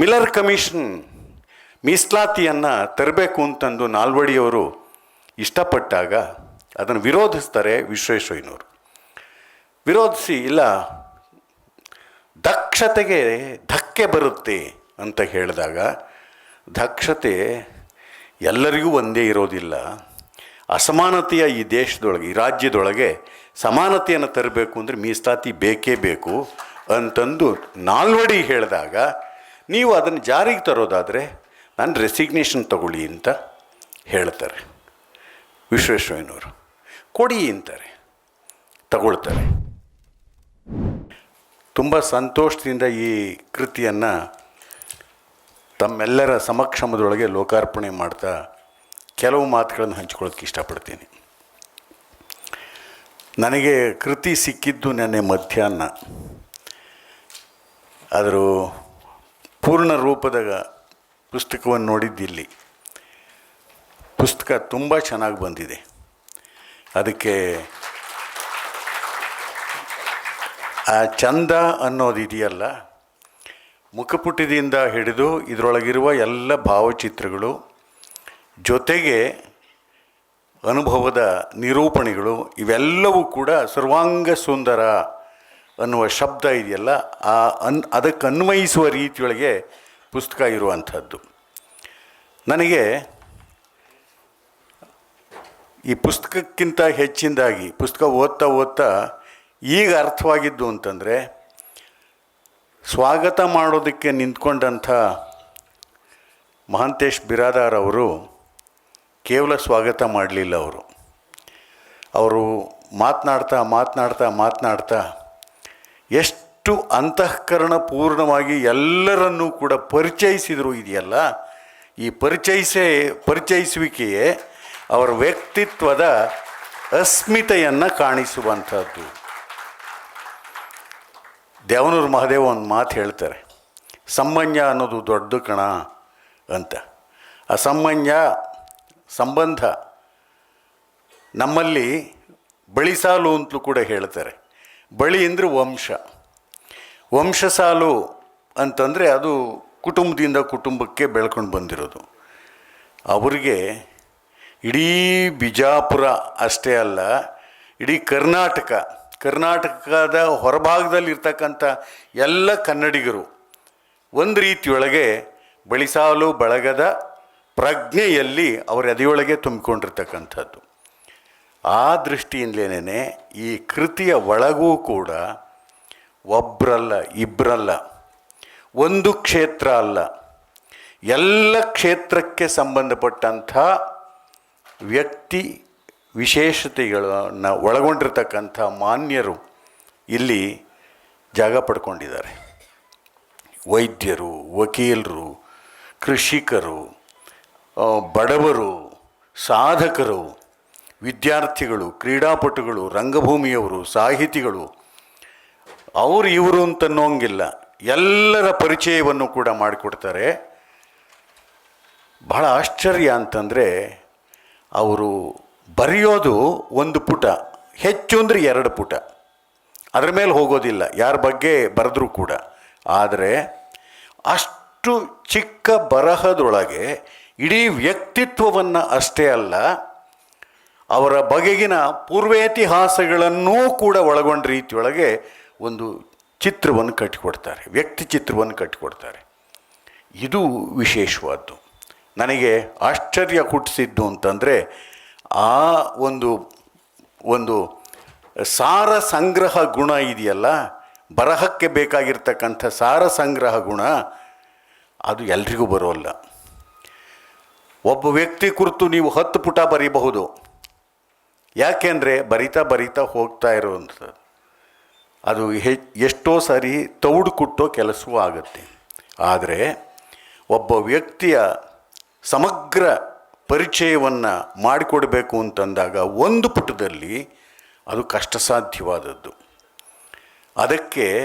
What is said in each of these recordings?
Miller commission ಮೀಸಲಾತಿಯನ್ನು ತರಬೇಕು ಅಂತಂದು ನಾಲ್ವಡಿಯವರು ಇಷ್ಟಪಟ್ಟಾಗ ಅದನ್ನು ವಿರೋಧಿಸ್ತಾರೆ ವಿಶ್ವೇಶ್ವಯ್ಯನವರು ವಿರೋಧಿಸಿ, ಇಲ್ಲ, ದಕ್ಷತೆಗೆ ಧಕ್ಕೆ ಬರುತ್ತೆ ಅಂತ ಹೇಳಿದಾಗ, ದಕ್ಷತೆ ಎಲ್ಲರಿಗೂ ಒಂದೇ ಇರೋದಿಲ್ಲ. ಅಸಮಾನತೆಯ ಈ ದೇಶದೊಳಗೆ, ಈ ರಾಜ್ಯದೊಳಗೆ ಸಮಾನತೆಯನ್ನು ತರಬೇಕು ಅಂದರೆ ಮೀಸಲಾತಿ ಬೇಕೇ ಬೇಕು ಅಂತಂದು ನಾಲ್ವಡಿ ಹೇಳಿದಾಗ ನೀವು ಅದನ್ನು ಜಾರಿಗೆ ತರೋದಾದರೆ ನಾನು ರೆಸಿಗ್ನೇಷನ್ ತಗೊಳ್ಳಿ ಅಂತ ಹೇಳ್ತಾರೆ. ವಿಶ್ವೇಶ್ವರಯ್ಯನವರು. ಕೊಡಿ ಅಂತಾರೆ. ತಗೊಳ್ತಾರೆ. ತುಂಬ ಸಂತೋಷದಿಂದ ಈ ಕೃತಿಯನ್ನು ತಮ್ಮೆಲ್ಲರ ಸಮಕ್ಷಮದೊಳಗೆ ಲೋಕಾರ್ಪಣೆ ಮಾಡ್ತಾ ಕೆಲವು ಮಾತುಗಳನ್ನು ಹಂಚ್ಕೊಳ್ಳೋಕ್ಕೆ ಇಷ್ಟಪಡ್ತೀನಿ. ನನಗೆ ಕೃತಿ ಸಿಕ್ಕಿದ್ದು ನೆನ್ನೆ ಮಧ್ಯಾಹ್ನ. ಅದರ ಪೂರ್ಣ ರೂಪದ ಪುಸ್ತಕವನ್ನು ನೋಡಿದ್ದಿಲ್ಲಿ. ಪುಸ್ತಕ ತುಂಬ ಚೆನ್ನಾಗಿ ಬಂದಿದೆ. ಅದಕ್ಕೆ ಆ ಚಂದ ಅನ್ನೋದಿದೆಯಲ್ಲ ಮುಖಪುಟದಿಂದ ಹಿಡಿದು ಇದರೊಳಗಿರುವ ಎಲ್ಲ ಭಾವಚಿತ್ರಗಳು, ಜೊತೆಗೆ ಅನುಭವದ ನಿರೂಪಣೆಗಳು, ಇವೆಲ್ಲವೂ ಕೂಡ ಸರ್ವಾಂಗ ಸುಂದರ ಅನ್ನುವ ಶಬ್ದ ಇದೆಯಲ್ಲ, ಆ ಅನ್, ಅದಕ್ಕೆ ಅನ್ವಯಿಸುವ ರೀತಿಯೊಳಗೆ ಪುಸ್ತಕ ಇರುವಂಥದ್ದು. ನನಗೆ ಈ ಪುಸ್ತಕಕ್ಕಿಂತ ಹೆಚ್ಚಿನದಾಗಿ, ಪುಸ್ತಕ ಓದ್ತಾ ಓದ್ತಾ ಈಗ ಅರ್ಥವಾಗಿದ್ದು ಅಂತಂದರೆ, ಸ್ವಾಗತ ಮಾಡೋದಕ್ಕೆ ನಿಂತ್ಕೊಂಡಂಥ ಮಹಾಂತೇಶ್ ಬಿರಾದಾರ್ ಅವರು ಕೇವಲ ಸ್ವಾಗತ ಮಾಡಲಿಲ್ಲ ಅವರು. ಅವರು ಮಾತನಾಡ್ತಾ ಮಾತನಾಡ್ತಾ ಮಾತನಾಡ್ತಾ ಎಷ್ಟು ಅಂತಃಕರಣ ಪೂರ್ಣವಾಗಿ ಎಲ್ಲರನ್ನೂ ಕೂಡ ಪರಿಚಯಿಸಿದರು ಇದೆಯಲ್ಲ? ಈ ಪರಿಚಯಿಸೇ, ಪರಿಚಯಿಸುವಿಕೆಯೇ ಅವರ ವ್ಯಕ್ತಿತ್ವದ ಅಸ್ಮಿತೆಯನ್ನು ಕಾಣಿಸುವಂಥದ್ದು. ದೇವನೂರು ಮಹಾದೇವ ಒಂದು ಮಾತು ಹೇಳ್ತಾರೆ. ಸಂಬಂಧ ಅನ್ನೋದು ದೊಡ್ಡ ಕಣ ಅಂತ. ಆ ಸಂಬಂಧ ಸಂಬಂಧ ನಮ್ಮಲ್ಲಿ ಬಳಿಸಾಲು ಅಂತಲೂ ಕೂಡ ಹೇಳ್ತಾರೆ. ಬಳಿ ಅಂದರೆ ವಂಶ. ವಂಶ ಸಾಲು ಅಂತಂದರೆ ಅದು ಕುಟುಂಬದಿಂದ ಕುಟುಂಬಕ್ಕೆ ಬೆಳ್ಕೊಂಡು ಬಂದಿರೋದು. ಅವರಿಗೆ ಇಡೀ ಬಿಜಾಪುರ ಅಷ್ಟೇ ಅಲ್ಲ, ಇಡೀ ಕರ್ನಾಟಕ, ಕರ್ನಾಟಕದ ಹೊರಭಾಗದಲ್ಲಿರ್ತಕ್ಕಂಥ ಎಲ್ಲ ಕನ್ನಡಿಗರು ಒಂದು ರೀತಿಯೊಳಗೆ ಬಳಿಸಾಲು ಬಳಗದ ಪ್ರಜ್ಞೆಯಲ್ಲಿ ಅವರ ಎದೆಯೊಳಗೆ ತುಂಬಿಕೊಂಡಿರ್ತಕ್ಕಂಥದ್ದು. ಆ ದೃಷ್ಟಿಯಿಂದಲೇನೇ ಈ ಕೃತಿಯ ಒಳಗೂ ಕೂಡ ಒಬ್ಬರಲ್ಲ ಇಬ್ಬರಲ್ಲ ಒಂದು ಕ್ಷೇತ್ರ ಅಲ್ಲ, ಎಲ್ಲ ಕ್ಷೇತ್ರಕ್ಕೆ ಸಂಬಂಧಪಟ್ಟಂಥ ವ್ಯಕ್ತಿ ವಿಶೇಷತೆಗಳನ್ನು ಒಳಗೊಂಡಿರ್ತಕ್ಕಂಥ ಮಾನ್ಯರು ಇಲ್ಲಿ ಜಾಗ ಪಡ್ಕೊಂಡಿದ್ದಾರೆ. ವೈದ್ಯರು, ವಕೀಲರು, ಕೃಷಿಕರು ಬಡವರು, ಸಾಧಕರು ವಿದ್ಯಾರ್ಥಿಗಳು, ಕ್ರೀಡಾಪಟುಗಳು, ರಂಗಭೂಮಿಯವರು, ಸಾಹಿತಿಗಳು, ಅವರು ಇವರು ಅಂತನ್ನೋಂಗಿಲ್ಲ. ಎಲ್ಲರ ಪರಿಚಯವನ್ನು ಕೂಡ ಮಾಡಿಕೊಡ್ತಾರೆ. ಬಹಳ ಆಶ್ಚರ್ಯ ಅಂತಂದರೆ, ಅವರು ಬರೆಯೋದು ಒಂದು ಪುಟ, ಹೆಚ್ಚು ಅಂದರೆ ಎರಡು ಪುಟ. ಅದರ ಮೇಲೆ ಹೋಗೋದಿಲ್ಲ, ಯಾರ ಬಗ್ಗೆ ಬರೆದ್ರೂ ಕೂಡ. ಆದರೆ, ಅಷ್ಟು ಚಿಕ್ಕ ಬರಹದೊಳಗೆ ಇಡೀ ವ್ಯಕ್ತಿತ್ವವನ್ನು ಅಷ್ಟೇ ಅಲ್ಲ ಅವರ ಬಗೆಗಿನ ಪೂರ್ವೇತಿಹಾಸಗಳನ್ನೂ ಕೂಡ ಒಳಗೊಂಡ ರೀತಿಯೊಳಗೆ ಒಂದು ಚಿತ್ರವನ್ನು ಕಟ್ಟಿಕೊಡ್ತಾರೆ, ವ್ಯಕ್ತಿ ಚಿತ್ರವನ್ನು ಕಟ್ಟಿಕೊಡ್ತಾರೆ. ಇದು ವಿಶೇಷವಾದ್ದು. ನನಗೆ ಆಶ್ಚರ್ಯ ಹುಟ್ಟಿಸಿದ್ದು ಅಂತಂದರೆ, ಆ ಒಂದು ಒಂದು ಸಾರ ಸಂಗ್ರಹ ಗುಣ ಇದೆಯಲ್ಲ, ಬರಹಕ್ಕೆ ಬೇಕಾಗಿರ್ತಕ್ಕಂಥ ಸಾರ ಸಂಗ್ರಹ ಗುಣ, ಅದು ಎಲ್ರಿಗೂ ಬರೋಲ್ಲ. ಒಬ್ಬ ವ್ಯಕ್ತಿ ಕುರಿತು ನೀವು ಹತ್ತು ಪುಟ ಬರೀಬಹುದು. ಯಾಕೆಂದರೆ ಬರಿತಾ ಬರಿತಾ ಹೋಗ್ತಾ ಇರುವಂಥದ್ದು. ಅದು ಹೆ, ಎಷ್ಟೋ ಸಾರಿ ತೌಡು ಕುಟ್ಟೋ ಕೆಲಸವೂ ಆಗುತ್ತೆ. ಆದರೆ ಒಬ್ಬ ವ್ಯಕ್ತಿಯ ಸಮಗ್ರ ಪರಿಚಯವನ್ನು ಮಾಡಿಕೊಡಬೇಕು ಅಂತಂದಾಗ ಒಂದು ಪುಟದಲ್ಲಿ ಅದು ಕಷ್ಟ ಸಾಧ್ಯವಾದದ್ದು ಅದಕ್ಕೆ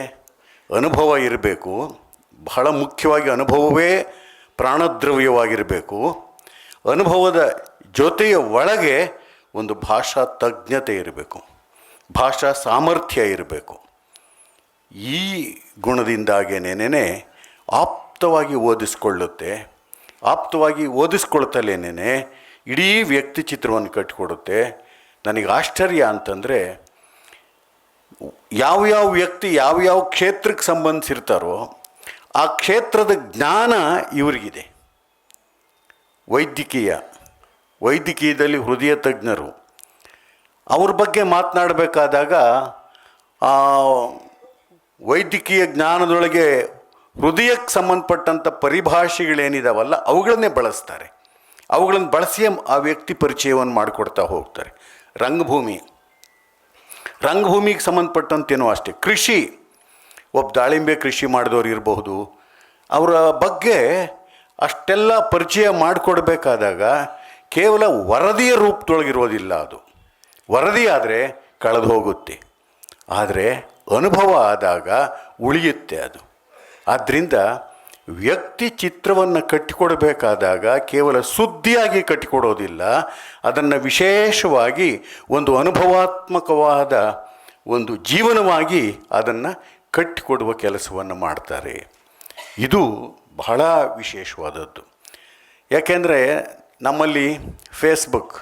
ಅನುಭವ ಇರಬೇಕು. ಬಹಳ ಮುಖ್ಯವಾಗಿ ಅನುಭವವೇ ಪ್ರಾಣದ್ರವ್ಯವಾಗಿರಬೇಕು. ಅನುಭವದ ಜೊತೆಯ ಒಳಗೆ ಒಂದು ಭಾಷಾ ತಜ್ಞತೆ ಇರಬೇಕು, ಭಾಷಾ ಸಾಮರ್ಥ್ಯ ಇರಬೇಕು. ಈ ಗುಣದಿಂದಾಗೇನೇನೇ ಆಪ್ತವಾಗಿ ಓದಿಸ್ಕೊಳ್ಳುತ್ತೆ, ಆಪ್ತವಾಗಿ ಓದಿಸ್ಕೊಳ್ತಲೇನೇ ಇಡೀ ವ್ಯಕ್ತಿ ಚಿತ್ರವನ್ನು ಕಟ್ಟಿಕೊಡುತ್ತೆ. ನನಗೆ ಆಶ್ಚರ್ಯ ಅಂತಂದರೆ ಯಾವ್ಯಾವ ವ್ಯಕ್ತಿ ಯಾವ್ಯಾವ ಕ್ಷೇತ್ರಕ್ಕೆ ಸಂಬಂಧಿಸಿರ್ತಾರೋ ಆ ಕ್ಷೇತ್ರದ ಜ್ಞಾನ ಇವರಿಗಿದೆ. ವೈದ್ಯಕೀಯ ವೈದ್ಯಕೀಯದಲ್ಲಿ ಹೃದಯ ತಜ್ಞರು. ಅವ್ರ ಬಗ್ಗೆ ಮಾತನಾಡಬೇಕಾದಾಗ ವೈದ್ಯಕೀಯ ಜ್ಞಾನದೊಳಗೆ ಹೃದಯಕ್ಕೆ ಸಂಬಂಧಪಟ್ಟಂಥ ಪರಿಭಾಷೆಗಳೇನಿದಾವಲ್ಲ, ಅವುಗಳನ್ನೇ ಬಳಸ್ತಾರೆ. ಅವುಗಳನ್ನು ಬಳಸಿಯೇ ಆ ವ್ಯಕ್ತಿ ಪರಿಚಯವನ್ನು ಮಾಡಿಕೊಡ್ತಾ ಹೋಗ್ತಾರೆ. ರಂಗಭೂಮಿ. ರಂಗಭೂಮಿಗೆ ಸಂಬಂಧಪಟ್ಟಂತೇನೋ ಅಷ್ಟೇ. ಕೃಷಿ. ಒಬ್ಬ ದಾಳಿಂಬೆ ಕೃಷಿ ಮಾಡಿದವರು ಇರಬಹುದು. ಅವರ ಬಗ್ಗೆ ಅಷ್ಟೆಲ್ಲ ಪರಿಚಯ ಮಾಡಿಕೊಡ್ಬೇಕಾದಾಗ ಕೇವಲ ವರದಿಯ ರೂಪದೊಳಗಿರೋದಿಲ್ಲ ಅದು. ವರದಿ ಆದರೆ ಕಳೆದು ಹೋಗುತ್ತೆ. ಆದರೆ ಅನುಭವ ಆದಾಗ ಉಳಿಯುತ್ತೆ ಅದು. ಆದ್ದರಿಂದ ವ್ಯಕ್ತಿ ಚಿತ್ರವನ್ನು ಕಟ್ಟಿಕೊಡಬೇಕಾದಾಗ ಕೇವಲ ಸುದ್ದಿಯಾಗಿ ಕಟ್ಟಿಕೊಡೋದಿಲ್ಲ, ಅದನ್ನು ವಿಶೇಷವಾಗಿ ಒಂದು ಅನುಭವಾತ್ಮಕವಾದ ಒಂದು ಜೀವನವಾಗಿ ಅದನ್ನು ಕಟ್ಟಿಕೊಡುವ ಕೆಲಸವನ್ನು ಮಾಡ್ತಾರೆ. ಇದು ಬಹಳ ವಿಶೇಷವಾದದ್ದು. ಯಾಕೆಂದರೆ ನಮ್ಮಲ್ಲಿ ಫೇಸ್ಬುಕ್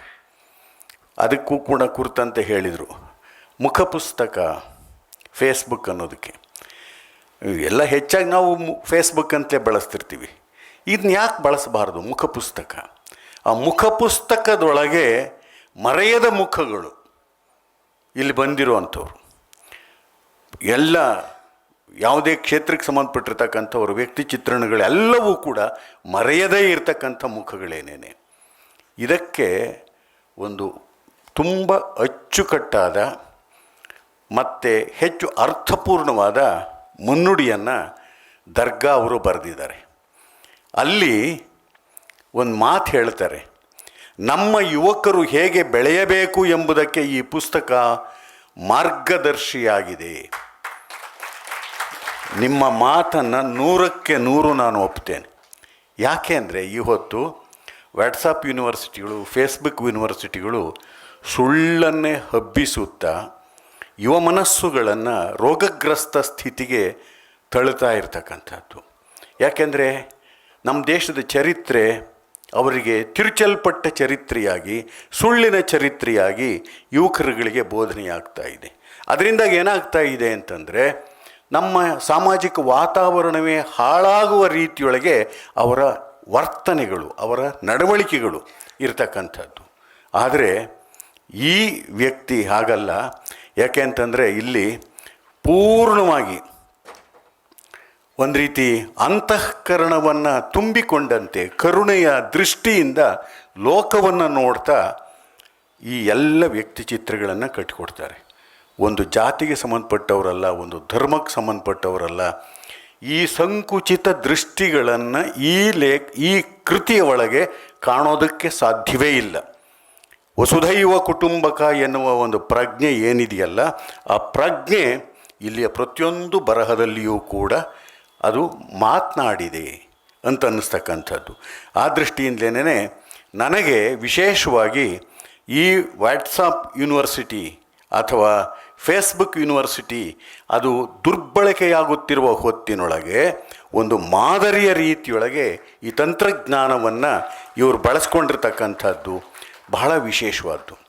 ಅದಕ್ಕೂ ಕೂಡ ಕುರಿತಂತೆ ಹೇಳಿದರು. ಮುಖಪುಸ್ತಕ ಫೇಸ್ಬುಕ್ ಅನ್ನೋದಕ್ಕೆ. ಎಲ್ಲ ಹೆಚ್ಚಾಗಿ ನಾವು ಫೇಸ್ಬುಕ್ ಅಂತಲೇ ಬಳಸ್ತಿರ್ತೀವಿ. ಇದನ್ನ ಯಾಕೆ ಬಳಸಬಾರ್ದು ಮುಖಪುಸ್ತಕ ಆ ಮುಖಪುಸ್ತಕದೊಳಗೆ ಮರೆಯದ ಮುಖಗಳು ಇಲ್ಲಿ ಬಂದಿರುವಂಥವ್ರು. ಎಲ್ಲ ಯಾವುದೇ ಕ್ಷೇತ್ರಕ್ಕೆ ಸಂಬಂಧಪಟ್ಟಿರ್ತಕ್ಕಂಥವ್ರ, ವ್ಯಕ್ತಿ ಚಿತ್ರಣಗಳೆಲ್ಲವೂ ಕೂಡ ಮರೆಯದೇ ಇರತಕ್ಕಂಥ ಮುಖಗಳೇನೇನೆ. ಇದಕ್ಕೆ ಒಂದು ತುಂಬ ಅಚ್ಚುಕಟ್ಟಾದ ಮತ್ತು ಹೆಚ್ಚು ಅರ್ಥಪೂರ್ಣವಾದ ಮುನ್ನುಡಿಯನ್ನು ದರ್ಗಾ ಅವರು ಬರೆದಿದ್ದಾರೆ. ಅಲ್ಲಿ ಒಂದು ಮಾತು ಹೇಳ್ತಾರೆ, ನಮ್ಮ ಯುವಕರು ಹೇಗೆ ಬೆಳೆಯಬೇಕು ಎಂಬುದಕ್ಕೆ ಈ ಪುಸ್ತಕ ಮಾರ್ಗದರ್ಶಿಯಾಗಿದೆ. ನಿಮ್ಮ ಮಾತನ್ನು ನೂರಕ್ಕೆ ನೂರು ನಾನು ಒಪ್ತೇನೆ. ಯಾಕೆ ಅಂದರೆ ಇವತ್ತು ವಾಟ್ಸಪ್ ಯೂನಿವರ್ಸಿಟಿಗಳು, ಫೇಸ್ಬುಕ್ ಯೂನಿವರ್ಸಿಟಿಗಳು ಸುಳ್ಳನ್ನೇ ಹಬ್ಬಿಸುತ್ತಾ ಯುವ ಮನಸ್ಸುಗಳನ್ನು ರೋಗಗ್ರಸ್ತ ಸ್ಥಿತಿಗೆ ತಳ್ಳುತ್ತಾ ಇರ್ತಕ್ಕಂಥದ್ದು. ಯಾಕೆಂದರೆ ನಮ್ಮ ದೇಶದ ಚರಿತ್ರೆ ಅವರಿಗೆ ತಿರುಚಲ್ಪಟ್ಟ ಚರಿತ್ರೆಯಾಗಿ, ಸುಳ್ಳಿನ ಚರಿತ್ರೆಯಾಗಿ ಯುವಕರುಗಳಿಗೆ ಬೋಧನೆಯಾಗ್ತಾ ಇದೆ. ಅದರಿಂದ ಏನಾಗ್ತಾ ಇದೆ ಅಂತಂದರೆ ನಮ್ಮ ಸಾಮಾಜಿಕ ವಾತಾವರಣವೇ ಹಾಳಾಗುವ ರೀತಿಯೊಳಗೆ ಅವರ ವರ್ತನೆಗಳು, ಅವರ ನಡವಳಿಕೆಗಳು ಇರತಕ್ಕಂಥದ್ದು. ಆದರೆ ಈ ವ್ಯಕ್ತಿ ಹಾಗಲ್ಲ. ಯಾಕೆ ಅಂತಂದರೆ ಇಲ್ಲಿ ಪೂರ್ಣವಾಗಿ ಒಂದು ರೀತಿ ಅಂತಃಕರಣವನ್ನು ತುಂಬಿಕೊಂಡಂತೆ, ಕರುಣೆಯ ದೃಷ್ಟಿಯಿಂದ ಲೋಕವನ್ನು ನೋಡ್ತಾ ಈ ಎಲ್ಲ ವ್ಯಕ್ತಿ ಚಿತ್ರಗಳನ್ನು ಕಟ್ಟಿಕೊಡ್ತಾರೆ. ಒಂದು ಜಾತಿಗೆ ಸಂಬಂಧಪಟ್ಟವರಲ್ಲ, ಒಂದು ಧರ್ಮಕ್ಕೆ ಸಂಬಂಧಪಟ್ಟವರಲ್ಲ ಈ ಸಂಕುಚಿತ ದೃಷ್ಟಿಗಳನ್ನು ಈ ಲೇಖ ಈ ಕೃತಿಯ ಒಳಗೆ ಕಾಣೋದಕ್ಕೆ ಸಾಧ್ಯವೇ ಇಲ್ಲ. ವಸುಧೈವ ಕುಟುಂಬಕ ಎನ್ನುವ ಒಂದು ಪ್ರಜ್ಞೆ ಏನಿದೆಯಲ್ಲ, ಆ ಪ್ರಜ್ಞೆ ಇಲ್ಲಿಯ ಪ್ರತಿಯೊಂದು ಬರಹದಲ್ಲಿಯೂ ಕೂಡ ಅದು ಮಾತನಾಡಿದೆ ಅಂತ ಅನ್ನಿಸ್ತಕ್ಕಂಥದ್ದು. ಆ ದೃಷ್ಟಿಯಿಂದಲೇ ನನಗೆ ವಿಶೇಷವಾಗಿ ಈ ವ್ಯಾಟ್ಸಾಪ್ ಯೂನಿವರ್ಸಿಟಿ ಅಥವಾ ಫೇಸ್ಬುಕ್ ಯೂನಿವರ್ಸಿಟಿ ಅದು ದುರ್ಬಳಕೆಯಾಗುತ್ತಿರುವ ಹೊತ್ತಿನೊಳಗೆ ಒಂದು ಮಾದರಿಯ ರೀತಿಯೊಳಗೆ ಈ ತಂತ್ರಜ್ಞಾನವನ್ನು ಇವರು ಬಳಸ್ಕೊಂಡಿರ್ತಕ್ಕಂಥದ್ದು ಬಹಳ ವಿಶೇಷವಾದ್ದು.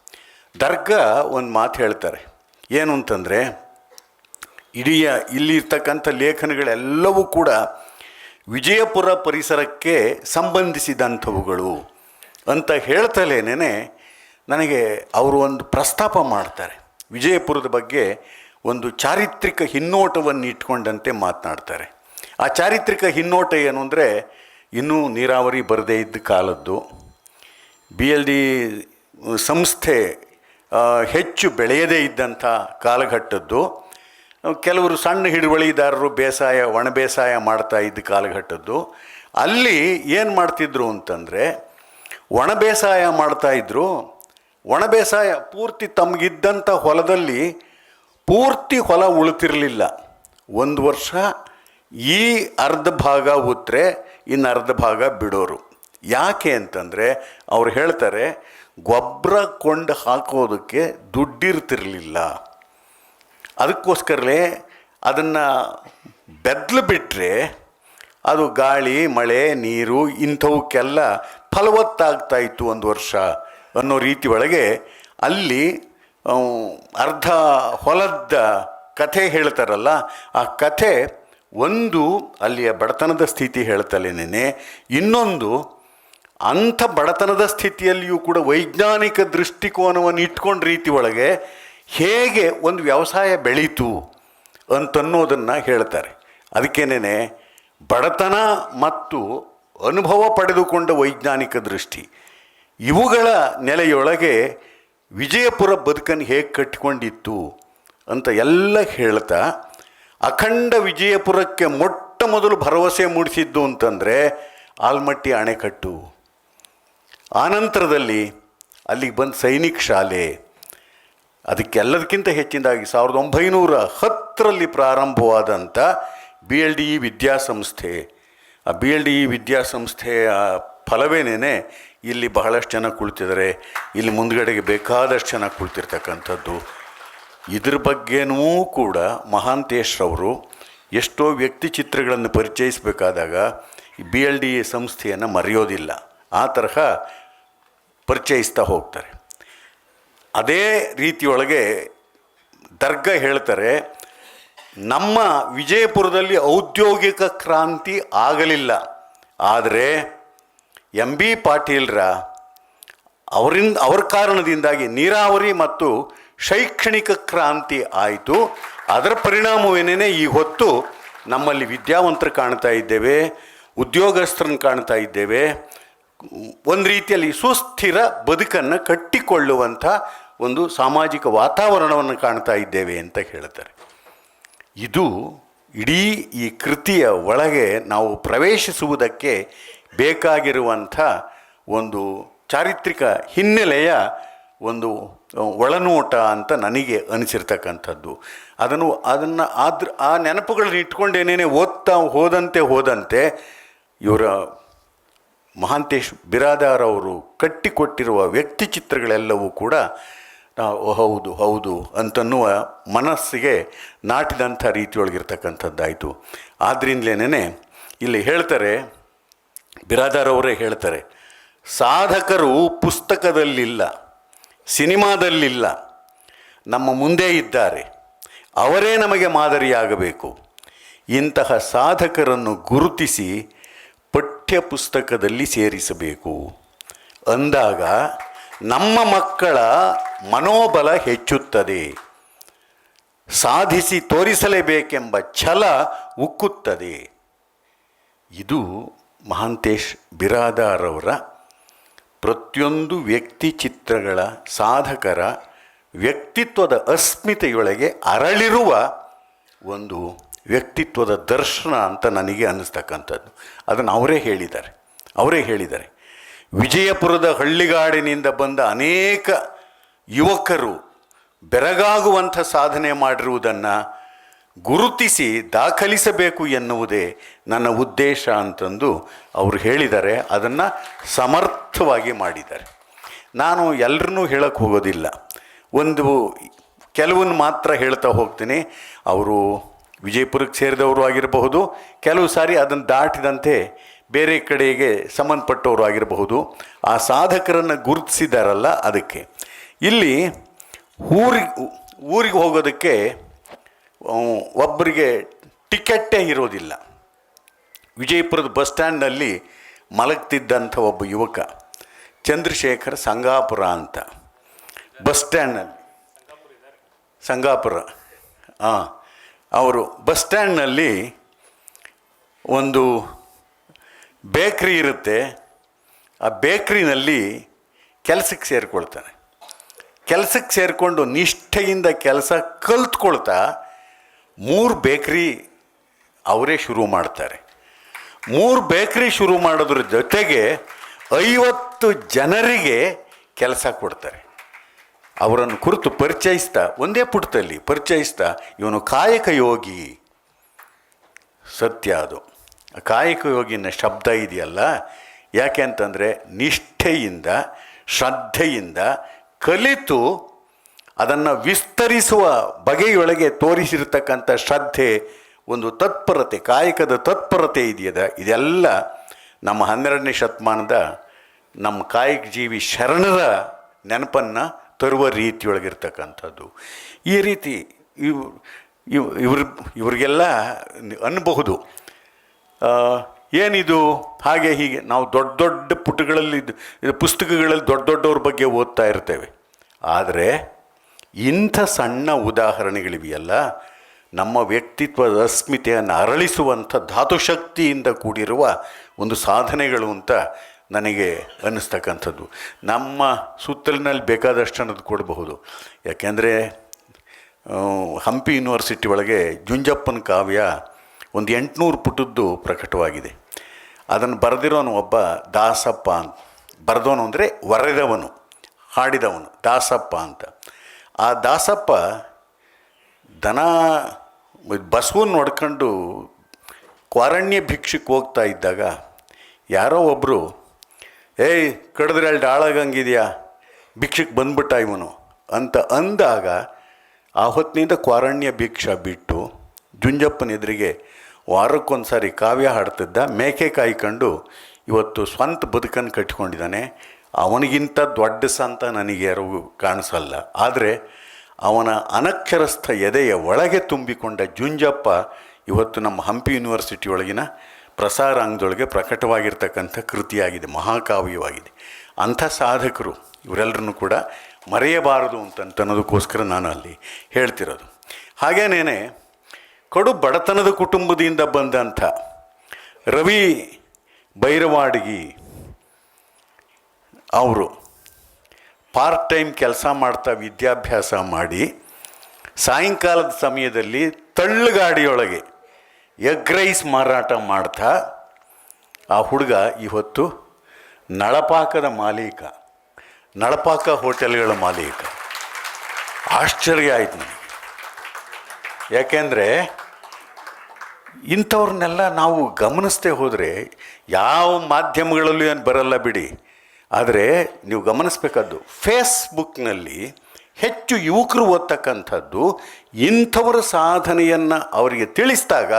ದರ್ಗಾ ಒಂದು ಮಾತು ಹೇಳ್ತಾರೆ. ಏನು ಅಂತಂದರೆ, ಇಡೀ ಇಲ್ಲಿರ್ತಕ್ಕಂಥ ಲೇಖನಗಳೆಲ್ಲವೂ ಕೂಡ ವಿಜಯಪುರ ಪರಿಸರಕ್ಕೆ ಸಂಬಂಧಿಸಿದಂಥವುಗಳು ಅಂತ ಹೇಳ್ತಲೇನೆ ನನಗೆ ಅವರು ಒಂದು ಪ್ರಸ್ತಾಪ ಮಾಡ್ತಾರೆ. ವಿಜಯಪುರದ ಬಗ್ಗೆ ಒಂದು ಚಾರಿತ್ರಿಕ ಹಿನ್ನೋಟವನ್ನು ಇಟ್ಕೊಂಡಂತೆ ಮಾತನಾಡ್ತಾರೆ. ಆ ಚಾರಿತ್ರಿಕ ಹಿನ್ನೋಟ ಏನು ಅಂದರೆ ಇನ್ನೂ ನೀರಾವರಿ ಬರದೇ ಇದ್ದ ಕಾಲದ್ದು. ಬಿ ಎಲ್ ಡಿ ಸಂಸ್ಥೆ ಹೆಚ್ಚು ಬೆಳೆಯದೇ ಇದ್ದಂಥ ಕಾಲಘಟ್ಟದ್ದು. ಕೆಲವರು ಸಣ್ಣ ಹಿಡುವಳಿದಾರರು ಬೇಸಾಯ, ಒಣ ಬೇಸಾಯ ಮಾಡ್ತಾ ಇದ್ದ ಕಾಲಘಟ್ಟದ್ದು. ಅಲ್ಲಿ ಏನು ಮಾಡ್ತಿದ್ರು ಅಂತಂದರೆ ಒಣ ಬೇಸಾಯ ಮಾಡ್ತಾಯಿದ್ರು ಒಣ ಬೇಸಾಯ ಪೂರ್ತಿ ತಮಗಿದ್ದಂಥ ಹೊಲದಲ್ಲಿ ಪೂರ್ತಿ ಹೊಲ ಉಳಿತಿರಲಿಲ್ಲ ಒಂದು ವರ್ಷ ಈ ಅರ್ಧ ಭಾಗ ಉತ್ತರೆ ಇನ್ನು ಅರ್ಧ ಭಾಗ ಬಿಡೋರು. ಯಾಕೆ ಅಂತಂದರೆ ಅವ್ರು ಹೇಳ್ತಾರೆ ಗೊಬ್ಬರ ಕೊಂಡು ಹಾಕೋದಕ್ಕೆ ದುಡ್ಡಿರ್ತಿರಲಿಲ್ಲ. ಅದಕ್ಕೋಸ್ಕರಲೇ ಅದನ್ನು ಬೆದ್ಲು ಬಿಟ್ಟರೆ ಅದು ಗಾಳಿ, ಮಳೆ, ನೀರು ಇಂಥವಕ್ಕೆಲ್ಲ ಫಲವತ್ತಾಗ್ತಾ ಇತ್ತು ಒಂದು ವರ್ಷ. ಅನ್ನೋ ರೀತಿ ಒಳಗೆ ಅಲ್ಲಿ ಅರ್ಧ ಹೊಲದ ಕಥೆ ಹೇಳ್ತಾರಲ್ಲ, ಆ ಕಥೆ ಒಂದು ಅಲ್ಲಿಯ ಬಡತನದ ಸ್ಥಿತಿ ಹೇಳ್ತಲೇನೆ ಇನ್ನೊಂದು ಅಂಥ ಬಡತನದ ಸ್ಥಿತಿಯಲ್ಲಿಯೂ ಕೂಡ ವೈಜ್ಞಾನಿಕ ದೃಷ್ಟಿಕೋನವನ್ನು ಇಟ್ಕೊಂಡ ರೀತಿ ಒಳಗೆ ಹೇಗೆ ಒಂದು ವ್ಯವಸಾಯ ಬೆಳೀತು ಅಂತನ್ನೋದನ್ನು ಹೇಳ್ತಾರೆ. ಅದಕ್ಕೇನೆ ಬಡತನ ಮತ್ತು ಅನುಭವ ಪಡೆದುಕೊಂಡ ವೈಜ್ಞಾನಿಕ ದೃಷ್ಟಿ. ಇವುಗಳ ನೆಲೆಯೊಳಗೆ ವಿಜಯಪುರ ಬದುಕನ್ನು ಹೇಗೆ ಕಟ್ಟಿಕೊಂಡಿತ್ತು ಅಂತ ಎಲ್ಲ ಹೇಳ್ತಾ, ಅಖಂಡ ವಿಜಯಪುರಕ್ಕೆ ಮೊಟ್ಟ ಮೊದಲು ಭರವಸೆ ಮೂಡಿಸಿದ್ದು ಅಂತಂದರೆ ಆಲ್ಮಟ್ಟಿ ಅಣೆಕಟ್ಟು ಆನಂತರದಲ್ಲಿ ಅಲ್ಲಿಗೆ ಬಂದು ಸೈನಿಕ್ ಶಾಲೆ. ಅದಕ್ಕೆಲ್ಲದಕ್ಕಿಂತ ಹೆಚ್ಚಿನದಾಗಿ ಸಾವಿರದ ಒಂಬೈನೂರ ಹತ್ತರಲ್ಲಿ ಪ್ರಾರಂಭವಾದಂಥ ಬಿ ಎಲ್ ಡಿ ಇ ವಿದ್ಯಾಸಂಸ್ಥೆ. ಆ ಬಿ ಎಲ್ ಡಿ ಇ ವಿದ್ಯಾಸಂಸ್ಥೆಯ ಫಲವೇನೇ ಇಲ್ಲಿ ಬಹಳಷ್ಟು ಜನ ಕುಳಿತಿದ್ದಾರೆ. ಇಲ್ಲಿ ಮುಂದ್ಗಡೆಗೆ ಬೇಕಾದಷ್ಟು ಜನ ಕುಳಿತಿರ್ತಕ್ಕಂಥದ್ದು. ಇದ್ರ ಬಗ್ಗೆನೂ ಕೂಡ ಮಹಾಂತೇಶ್ರವರು ಎಷ್ಟೋ ವ್ಯಕ್ತಿ ಚಿತ್ರಗಳನ್ನು ಪರಿಚಯಿಸಬೇಕಾದಾಗ ಬಿ ಎಲ್ ಡಿ ಎ ಸಂಸ್ಥೆಯನ್ನು ಮರೆಯೋದಿಲ್ಲ. ಆ ತರಹ ಪರಿಚಯಿಸ್ತಾ ಹೋಗ್ತಾರೆ. ಅದೇ ರೀತಿಯೊಳಗೆ ದರ್ಗ ಹೇಳ್ತಾರೆ, ನಮ್ಮ ವಿಜಯಪುರದಲ್ಲಿ ಔದ್ಯೋಗಿಕ ಕ್ರಾಂತಿ ಆಗಲಿಲ್ಲ. ಆದರೆ ಎಂ ಬಿ ಪಾಟೀಲ್ರ ಅವರಿಂದ, ಅವ್ರ ಕಾರಣದಿಂದಾಗಿ ನೀರಾವರಿ ಮತ್ತು ಶೈಕ್ಷಣಿಕ ಕ್ರಾಂತಿ ಆಯಿತು. ಅದರ ಪರಿಣಾಮವೇನೇ ಈ ಹೊತ್ತು ನಮ್ಮಲ್ಲಿ ವಿದ್ಯಾವಂತರು ಕಾಣ್ತಾ ಇದ್ದೇವೆ, ಉದ್ಯೋಗಸ್ಥರನ್ನು ಕಾಣ್ತಾ ಇದ್ದೇವೆ. ಒಂದು ರೀತಿಯಲ್ಲಿ ಸುಸ್ಥಿರ ಬದುಕನ್ನು ಕಟ್ಟಿಕೊಳ್ಳುವಂಥ ಒಂದು ಸಾಮಾಜಿಕ ವಾತಾವರಣವನ್ನು ಕಾಣ್ತಾ ಇದ್ದೇವೆ ಅಂತ ಹೇಳ್ತಾರೆ. ಇದು ಇಡೀ ಈ ಕೃತಿಯ ಒಳಗೆ ನಾವು ಪ್ರವೇಶಿಸುವುದಕ್ಕೆ ಬೇಕಾಗಿರುವಂಥ ಒಂದು ಚಾರಿತ್ರಿಕ ಹಿನ್ನೆಲೆಯ ಒಂದು ಒಳನೋಟ ಅಂತ ನನಗೆ ಅನಿಸಿರ್ತಕ್ಕಂಥದ್ದು. ಅದನ್ನು ಅದನ್ನು ಆದ್ರ, ಆ ನೆನಪುಗಳನ್ನ ಇಟ್ಕೊಂಡೇನೇನೆ ಓದ್ತಾ ಹೋದಂತೆ ಹೋದಂತೆ ಇವರ ಮಹಾಂತೇಶ್ ಬಿರಾದಾರ್ ಅವರು ಕಟ್ಟಿಕೊಟ್ಟಿರುವ ವ್ಯಕ್ತಿ ಚಿತ್ರಗಳೆಲ್ಲವೂ ಕೂಡ ನಾವು ಹೌದು ಹೌದು ಅಂತನ್ನುವ ಮನಸ್ಸಿಗೆ ನಾಟಿದಂಥ ರೀತಿಯೊಳಗಿರ್ತಕ್ಕಂಥದ್ದಾಯಿತು. ಆದ್ದರಿಂದಲೇ ಇಲ್ಲಿ ಹೇಳ್ತಾರೆ ಬಿರಾದಾರ್ ಅವರೇ ಹೇಳ್ತಾರೆ, ಸಾಧಕರು ಪುಸ್ತಕದಲ್ಲಿಲ್ಲ, ಸಿನಿಮಾದಲ್ಲಿಲ್ಲ, ನಮ್ಮ ಮುಂದೆ ಇದ್ದಾರೆ, ಅವರೇ ನಮಗೆ ಮಾದರಿಯಾಗಬೇಕು. ಇಂತಹ ಸಾಧಕರನ್ನು ಗುರುತಿಸಿ ಪಠ್ಯ ಪುಸ್ತಕದಲ್ಲಿ ಸೇರಿಸಬೇಕು. ಅಂದಾಗ ನಮ್ಮ ಮಕ್ಕಳ ಮನೋಬಲ ಹೆಚ್ಚುತ್ತದೆ. ಸಾಧಿಸಿ ತೋರಿಸಲೇಬೇಕೆಂಬ ಛಲ ಉಕ್ಕುತ್ತದೆ. ಇದು ಮಹಾಂತೇಶ್ ಬಿರಾದಾರವರ ಪ್ರತಿಯೊಂದು ವ್ಯಕ್ತಿ ಚಿತ್ರಗಳ ಸಾಧಕರ ವ್ಯಕ್ತಿತ್ವದ ಅಸ್ಮಿತೆಯೊಳಗೆ ಅರಳಿರುವ ಒಂದು ವ್ಯಕ್ತಿತ್ವದ ದರ್ಶನ ಅಂತ ನನಗೆ ಅನ್ನಿಸ್ತಕ್ಕಂಥದ್ದು. ಅದನ್ನು ಅವರೇ ಹೇಳಿದ್ದಾರೆ. ಅವರೇ ಹೇಳಿದ್ದಾರೆ. ವಿಜಯಪುರದ ಹಳ್ಳಿಗಾಡಿನಿಂದ ಬಂದ ಅನೇಕ ಯುವಕರು ಬೆರಗಾಗುವಂಥ ಸಾಧನೆ ಮಾಡಿರುವುದನ್ನು ಗುರುತಿಸಿ ದಾಖಲಿಸಬೇಕು ಎನ್ನುವುದೇ ನನ್ನ ಉದ್ದೇಶ ಅಂತಂದು ಅವರು ಹೇಳಿದ್ದಾರೆ ಅದನ್ನು ಸಮರ್ಥವಾಗಿ ಮಾಡಿದ್ದಾರೆ. ನಾನು ಎಲ್ಲರನ್ನೂ ಹೇಳಕ್ಕೆ ಹೋಗೋದಿಲ್ಲ. ಒಂದು ಕೆಲವನ್ನ ಮಾತ್ರ ಹೇಳ್ತಾ ಹೋಗ್ತೀನಿ. ಅವರು ವಿಜಯಪುರಕ್ಕೆ ಸೇರಿದವರು ಆಗಿರಬಹುದು, ಕೆಲವು ಸಾರಿ ಅದನ್ನು ದಾಟಿದಂತೆ ಬೇರೆ ಕಡೆಗೆ ಸಂಬಂಧಪಟ್ಟವರು ಆಗಿರಬಹುದು. ಆ ಸಾಧಕರನ್ನು ಗುರುತಿಸಿದಾರಲ್ಲ ಅದಕ್ಕೆ. ಇಲ್ಲಿ ಊರಿಗೆ ಊರಿಗೆ ಹೋಗೋದಕ್ಕೆ ಒಬ್ಬರಿಗೆ ಟಿಕೆಟ್ಟೇ ಇರೋದಿಲ್ಲ. ವಿಜಯಪುರದ ಬಸ್ ಸ್ಟ್ಯಾಂಡ್ನಲ್ಲಿ ಮಲಗ್ತಿದ್ದಂಥ ಒಬ್ಬ ಯುವಕ, ಚಂದ್ರಶೇಖರ್ ಸಂಗಾಪುರ ಅಂತ. ಬಸ್ ಸ್ಟ್ಯಾಂಡ್ನಲ್ಲಿ. ಸಂಗಾಪುರ. ಹಾಂ ಅವರು ಬಸ್ ಸ್ಟ್ಯಾಂಡ್ನಲ್ಲಿ ಒಂದು ಬೇಕ್ರಿ ಇರುತ್ತೆ. ಆ ಬೇಕ್ರಿನಲ್ಲಿ ಕೆಲಸಕ್ಕೆ ಸೇರಿಕೊಳ್ತಾನೆ ಕೆಲಸಕ್ಕೆ ಸೇರಿಕೊಂಡು ನಿಷ್ಠೆಯಿಂದ ಕೆಲಸ ಕಲ್ತ್ಕೊಳ್ತಾ ಮೂರು ಬೇಕ್ರಿ ಅವರೇ ಶುರು ಮಾಡ್ತಾರೆ. ಮೂರು ಬೇಕ್ರಿ ಶುರು ಮಾಡೋದ್ರ ಜೊತೆಗೆ ಐವತ್ತು ಜನರಿಗೆ ಕೆಲಸ ಕೊಡ್ತಾರೆ. ಅವರನ್ನು ಕುರಿತು ಪರಿಚಯಿಸ್ತಾ, ಒಂದೇ ಪುಟದಲ್ಲಿ ಪರಿಚಯಿಸ್ತಾ, ಇವನು ಕಾಯಕ ಯೋಗಿ. ಸತ್ಯ ಅದು. ಕಾಯಕ ಯೋಗಿನ ಶಬ್ದ ಇದೆಯಲ್ಲ? ಯಾಕೆ ಅಂತಂದರೆ ನಿಷ್ಠೆಯಿಂದ, ಶ್ರದ್ಧೆಯಿಂದ ಕಲಿತು ಅದನ್ನು ವಿಸ್ತರಿಸುವ ಬಗೆಯೊಳಗೆ ತೋರಿಸಿರ್ತಕ್ಕಂಥ ಶ್ರದ್ಧೆ, ಒಂದು ತತ್ಪರತೆ, ಕಾಯಕದ ತತ್ಪರತೆ ಇದೆಯದ. ಇದೆಲ್ಲ ನಮ್ಮ ಹನ್ನೆರಡನೇ ಶತಮಾನದ ನಮ್ಮ ಕಾಯಕ ಜೀವಿ ಶರಣರ ನೆನಪನ್ನು ತರುವ ರೀತಿಯೊಳಗಿರ್ತಕ್ಕಂಥದ್ದು. ಈ ರೀತಿ ಇವ್ ಇವ್, ಇವ್ರ, ಇವ್ರಿಗೆಲ್ಲ ಅನ್ನಬಹುದು ಏನಿದು? ಹಾಗೆ ಹೀಗೆ ನಾವು ದೊಡ್ಡ ದೊಡ್ಡ ಪುಟಗಳಲ್ಲಿ, ಪುಸ್ತಕಗಳಲ್ಲಿ ದೊಡ್ಡ ದೊಡ್ಡವ್ರ ಬಗ್ಗೆ ಓದ್ತಾ ಇರ್ತೇವೆ. ಆದರೆ ಇಂಥ ಸಣ್ಣ ಉದಾಹರಣೆಗಳಿವೆಯಲ್ಲ. ನಮ್ಮ ವ್ಯಕ್ತಿತ್ವದ ಅಸ್ಮಿತೆಯನ್ನು ಅರಳಿಸುವಂಥ ಧಾತುಶಕ್ತಿಯಿಂದ ಕೂಡಿರುವ ಒಂದು ಸಾಧನೆಗಳು ಅಂತ ನನಗೆ ಅನ್ನಿಸ್ತಕ್ಕಂಥದ್ದು. ನಮ್ಮ ಸುತ್ತಲಿನಲ್ಲಿ ಬೇಕಾದಷ್ಟು ಅನ್ನೋದು ಕೊಡಬಹುದು. ಯಾಕೆಂದರೆ ಹಂಪಿ ಯೂನಿವರ್ಸಿಟಿ ಒಳಗೆ ಜುಂಜಪ್ಪನ ಕಾವ್ಯ ಒಂದು ಎಂಟುನೂರು ಪುಟದ್ದು ಪ್ರಕಟವಾಗಿದೆ. ಅದನ್ನು ಬರೆದಿರೋನು ಒಬ್ಬ ದಾಸಪ್ಪ ಅಂತ. ಬರೆದವನು ಅಂದರೆ ವರೆದವನು, ಹಾಡಿದವನು, ದಾಸಪ್ಪ ಅಂತ. ಆ ದಾಸಪ್ಪ ದನ ಬಸವನ್ನ ನೋಡ್ಕೊಂಡು ಕ್ವಾರಣ್ಯ ಭಿಕ್ಷಕ್ಕೆ ಹೋಗ್ತಾ ಇದ್ದಾಗ ಯಾರೋ ಒಬ್ಬರು ಏಯ್, ಕಡಿದ್ರೆ ಅಲ್ಲಿ ಡಾಳಾಗಂಗಿದೆಯಾ ಭಿಕ್ಷಕ್ಕೆ ಬಂದ್ಬಿಟ್ಟ ಇವನು. ಅಂತ ಅಂದಾಗ ಆ ಹೊತ್ತಿನಿಂದ ಕ್ವಾರಣ್ಯ ಭಿಕ್ಷ ಬಿಟ್ಟು ಜುಂಜಪ್ಪನ ಎದುರಿಗೆ ವಾರಕ್ಕೊಂದು ಸಾರಿ ಕಾವ್ಯ ಹಾಡ್ತಿದ್ದ ಮೇಕೆ ಕಾಯ್ಕೊಂಡು ಇವತ್ತು ಸ್ವಂತ ಬದುಕನ್ನು ಕಟ್ಕೊಂಡಿದ್ದಾನೆ. ಅವನಿಗಿಂತ ದೊಡ್ಡ ಸಂತ ನನಗೆ ಯಾರೂ ಕಾಣಿಸಲ್ಲ. ಆದರೆ ಅವನ ಅನಕ್ಷರಸ್ಥ ಎದೆಯ ಒಳಗೆ ತುಂಬಿಕೊಂಡ ಜುಂಜಪ್ಪ ಇವತ್ತು ನಮ್ಮ ಹಂಪಿ ಯೂನಿವರ್ಸಿಟಿ ಒಳಗಿನ ಪ್ರಸಾರಾಂಗದೊಳಗೆ ಪ್ರಕಟವಾಗಿರ್ತಕ್ಕಂಥ ಕೃತಿಯಾಗಿದೆ, ಮಹಾಕಾವ್ಯವಾಗಿದೆ. ಅಂಥ ಸಾಧಕರು ಇವರೆಲ್ಲರನ್ನು ಕೂಡ ಮರೆಯಬಾರದು ಅಂತ ಅನ್ನೋದಕ್ಕೋಸ್ಕರ ನಾನು ಅಲ್ಲಿ ಹೇಳ್ತಿರೋದು. ಹಾಗೇನೇ ಕಡು ಬಡತನದ ಕುಟುಂಬದಿಂದ ಬಂದಂಥ ರವಿ ಬೈರವಾಡಗಿ ಅವರು ಪಾರ್ಟ್ ಟೈಮ್ ಕೆಲಸ ಮಾಡ್ತಾ ವಿದ್ಯಾಭ್ಯಾಸ ಮಾಡಿ ಸಾಯಂಕಾಲದ ಸಮಯದಲ್ಲಿ ತಳ್ಳುಗಾಡಿಯೊಳಗೆ ಎಗ್ ರೈಸ್ ಮಾರಾಟ ಮಾಡ್ತಾ ಆ ಹುಡುಗ ಇವತ್ತು ನಳಪಾಕದ ಮಾಲೀಕ, ನಳಪಾಕ ಹೋಟೆಲ್ಗಳ ಮಾಲೀಕ. ಆಶ್ಚರ್ಯ ಆಯ್ತು ನನಗೆ. ಯಾಕೆಂದರೆ ಇಂಥವ್ರನ್ನೆಲ್ಲ ನಾವು ಗಮನಿಸ್ತೇ ಹೋದರೆ ಯಾವ ಮಾಧ್ಯಮಗಳಲ್ಲೂ ಏನು ಬರಲ್ಲ ಬಿಡಿ. ಆದರೆ ನೀವು ಗಮನಿಸಬೇಕಾದ್ದು, ಫೇಸ್ಬುಕ್ನಲ್ಲಿ ಹೆಚ್ಚು ಯುವಕರು ಓದ್ತಕ್ಕಂಥದ್ದು, ಇಂಥವರ ಸಾಧನೆಯನ್ನು ಅವರಿಗೆ ತಿಳಿಸಿದಾಗ